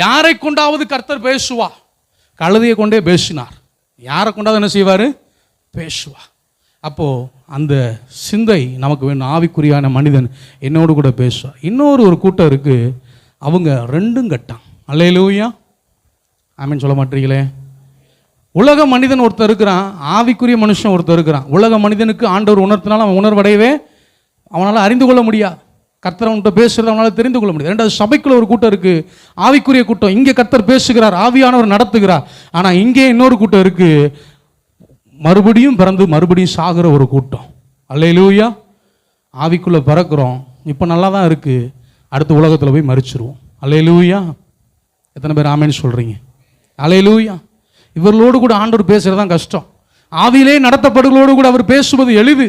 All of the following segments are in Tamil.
யாரை கொண்டாவது கர்த்தர் பேசுவா கழுதையை கொண்டே பேசினார். யாரை கொண்டாவது என்ன செய்வார்? பேசுவா அப்போது அந்த சிந்தை நமக்கு வேணும். ஆவிக்குரியான மனிதன் என்னோடு கூட பேசுவார். இன்னொரு ஒரு கூட்டம் இருக்குது அவங்க ரெண்டும் கட்டான். அல்லையிலூயா ஆமீன் சொல்ல மாட்டீங்களே உலக மனிதன் ஒருத்தர் இருக்கிறான். ஆவிக்குரிய மனுஷன் ஒருத்தர் இருக்கிறான். உலக மனிதனுக்கு ஆண்டவர் உணர்த்தினாலும் அவன் உணர்வடையவே அவனால் அறிந்து கொள்ள முடியாது. கர்த்தர் அவன்கிட்ட பேசுகிறத அவனால் தெரிந்து கொள்ள முடியாது. ரெண்டாவது சபைக்குள்ள ஒரு கூட்டம் இருக்குது ஆவிக்குரிய கூட்டம். இங்கே கர்த்தர் பேசுகிறார் ஆவியானவர் நடத்துகிறார். ஆனால் இங்கே இன்னொரு கூட்டம் இருக்குது மறுபடியும் பிறந்து மறுபடியும் சாகிற ஒரு கூட்டம். அல்லையிலூயா ஆவிக்குள்ளே பிறக்கிறோம். இப்போ நல்லா தான் இருக்குது அடுத்த உலகத்தில் போய் மறிச்சிருவோம். அல்லையிலூயா எத்தனை பேர் ஆமேன்னு சொல்கிறீங்க அலையிலூயா இவர்களோடு கூட ஆண்டவர் பேசுகிறது தான் கஷ்டம். ஆவியிலே நடத்தப்படுகளோடு கூட அவர் பேசுவது எளிது.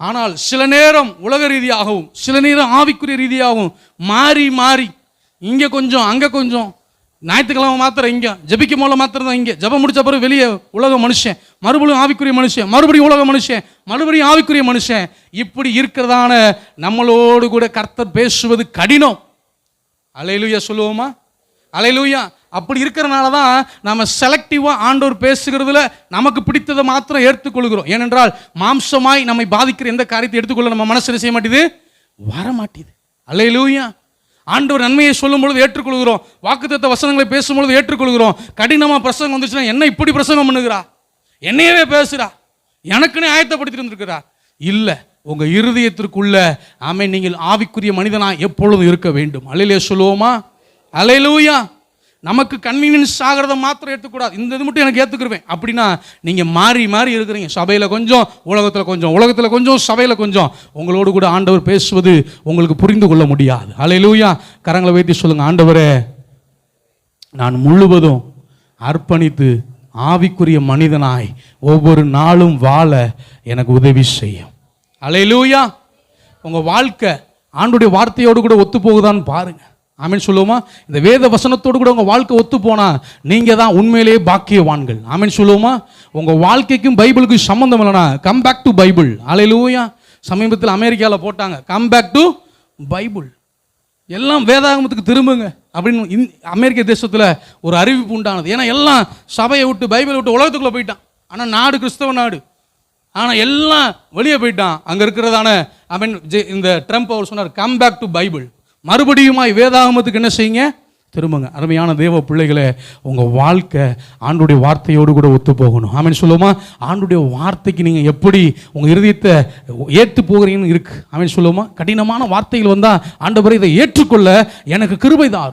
ஆனால் சில நேரம் உலக ரீதியாகவும் சில நேரம் ஆவிக்குரிய ரீதியாகவும் மாறி மாறி இங்கே கொஞ்சம் அங்கே கொஞ்சம் ஞாயிற்றுக்கிழமை மாத்திரம் இங்கே ஜெபிக்கும் போல மாத்திரம் தான் இங்கே. ஜபம் முடிச்ச பிறகு வெளியே உலக மனுஷன் மறுபடியும் ஆவிக்குரிய மனுஷன் மறுபடியும் உலக மனுஷன் மறுபடியும் ஆவிக்குரிய மனுஷன். இப்படி இருக்கிறதான நம்மளோடு கூட கர்த்தர் பேசுவது கடினம். அலையிலுயா சொல்லுவோமா? அலையிலுயா? அப்படி இருக்கிறனால தான் நம்ம செலக்டிவாக ஆண்டோர் பேசுகிறதுல நமக்கு பிடித்ததை மாத்திரம் ஏற்றுக்கொள்கிறோம். ஏனென்றால் மாம்சமாய் நம்மை பாதிக்கிற எந்த காரியத்தை எடுத்துக்கொள்ள நம்ம மனசில் செய்ய மாட்டேது? வர மாட்டேது அலையிலுயா ஆண்டவர் நன்மையை சொல்லும் பொழுது ஏற்றுக்கொள்கிறோம். வாக்குத்தத்த வசனங்களை பேசும்பொழுது ஏற்றுக்கொள்கிறோம். கடினமாக பிரசங்கம் வந்துச்சுன்னா என்ன இப்படி பிரசங்கம் பண்ணுகிறா? என்னையவே பேசுகிறா எனக்குன்னே ஆயத்தப்படுத்திட்டு இருந்திருக்கிறா. இல்லை உங்கள் இருதயத்திற்குள்ள ஆமை நீங்கள் ஆவிக்குரிய மனிதனா எப்பொழுதும் இருக்க வேண்டும். அலையிலே சொல்லுவோமா? அலையிலூயா நமக்கு கன்வீனியன்ஸ் ஆகிறத மாத்திரம் ஏற்றுக்கூடாது இந்த இது மட்டும் எனக்கு ஏற்றுக்குருவேன் அப்படின்னா நீங்கள் மாறி மாறி இருக்கிறீங்க. சபையில் கொஞ்சம் உலகத்தில் கொஞ்சம் உலகத்தில் கொஞ்சம் சபையில் கொஞ்சம். உங்களோடு கூட ஆண்டவர் பேசுவது உங்களுக்கு புரிந்து கொள்ள முடியாது. அலையிலூயா கரங்களை வைத்து சொல்லுங்கள் ஆண்டவரே நான் முழுவதும் அர்ப்பணித்து ஆவிக்குரிய மனிதனாய் ஒவ்வொரு நாளும் வாழ எனக்கு உதவி செய்யும். அலையிலூயா உங்கள் வாழ்க்கை ஆண்டுடைய வார்த்தையோடு கூட ஒத்து போகுதான்னு பாருங்கள் ஆமீன் சொல்லுவோமா? இந்த வேத வசனத்தோடு கூட உங்கள் வாழ்க்கை ஒத்து போனால் நீங்கள் தான் உண்மையிலேயே பாக்கியவான்கள். ஆமீன் சொல்லுவோமா? உங்கள் வாழ்க்கைக்கும் பைபிளுக்கும் சம்மந்தம் இல்லைனா come back to Bible hallelujah சமீபத்தில் அமெரிக்காவில் போட்டாங்க. கம் பேக் டு பைபிள் எல்லாம் வேதாகமத்துக்கு திரும்புங்க அப்படின்னு இந் அமெரிக்க தேசத்தில் ஒரு அறிவிப்பு உண்டானது. ஏன்னா எல்லாம் சபையை விட்டு பைபிளை விட்டு உலகத்துக்குள்ளே போயிட்டான். ஆனால் நாடு கிறிஸ்தவ நாடு. ஆனால் எல்லாம் வெளியே போயிட்டான். அங்கே இருக்கிறதான ஐ மீன் இந்த ட்ரம்ப் அவர் சொன்னார் கம் பேக் டு பைபிள் மறுபடியுமாய் வேதாகமத்துக்கு என்ன செய்யுங்க? திரும்புங்க. அருமையான தேவ பிள்ளைகளை உங்கள் வாழ்க்கை ஆண்டுடைய வார்த்தையோடு கூட ஒத்து போகணும் ஆமீன் சொல்லுவோமா? ஆண்டுடைய வார்த்தைக்கு நீங்கள் எப்படி உங்கள் இருதயத்தை ஏற்று போகிறீங்கன்னு இருக்கு. ஆமீன் சொல்லுவோமா? கடினமான வார்த்தைகள் வந்தால் ஆண்டவரை இதை ஏற்றுக்கொள்ள எனக்கு கிருபை தான்